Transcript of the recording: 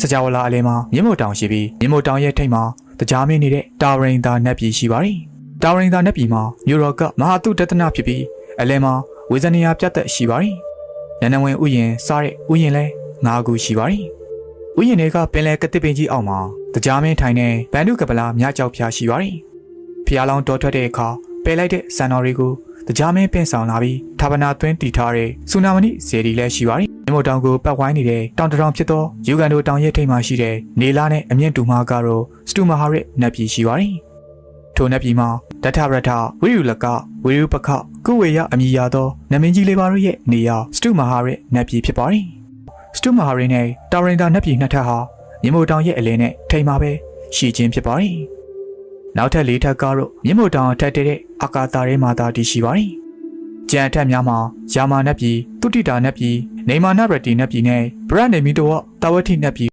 စကြဝဠာအလယ်မှာမြင်းမို့တောင်ရှိပြီးမြင်းမို့တောင်ရဲ့ထိပ်မှာတရားမင်းနေတဲ့တာဝရင်သာနတ်ပြည်ရှိပါတယ်။တာဝရင်သာနတ်ပြည်မှာမြို့တော်ကမဟာတုတတနာဖြစ်ပြီးအလယ်မှာဝေဇနီယာပြတ်သက်ရှိပါတယ်။နန္ဒဝင်ဥယျင်စားတဲ့ဥယျင်လဲ၅ခုရှိပါတယ်။ဥယျင်တွေကပင်လယ်ကတိပင်ကြီးအောက်မှာတရားမင်းထိုင်တဲ့ဗန္ဓုကပလာမြကြောက်ဖျားရှိပါတယ်။ဖျားလောင်းတော်ထွက်တဲ့အခါပယ်လိုက်တဲ့စံတော်တွေကိုတရားမင်းပင့်ဆောင်လာပြီးဌာပနာသွင်းတီထားတဲ့ဆူနာမဏိဇေဒီလည်းရှိပါတယ်။ မြမို့တောင်ကိုပတ်ဝိုင်းနေတဲ့တောင်တထောင်ဖြစ်သောယူဂန်ဒိုတောင်ရဲ့ထိပ်မှာရှိတဲ့နေလာနဲ့အမြင့်တူမာကတော့စတူမဟာရစ်နတ်ပြည်ရှိပါတယ်။ထိုနတ်ပြည်မှာတထရထဝိရုလကဝိရုပခကုဝေယအမည်ရသောနမင်းကြီးလေးပါးရဲ့နေရာစတူမဟာရစ်နတ်ပြည်ဖြစ်ပါတယ်။စတူမဟာရစ်နဲ့တာရင်တာနတ်ပြည်နှစ်ထပ်ဟာမြမို့တောင်ရဲ့အလယ်နဲ့ထိပ်မှာပဲရှိခြင်းဖြစ်ပါတယ်။နောက်ထပ်လေးထပ်ကတော့မြမို့တောင်အထက်တဲ့အာကာတာထဲမှာသာတည်ရှိပါတယ်။ ကြံအထက်များမှာယာမာနတ်ပြည်တုတိတာနတ်ပြည်နေမာနရတီနတ်ပြည်နဲ့ဗရနေမီတိုဝတာဝတိနတ်ပြည်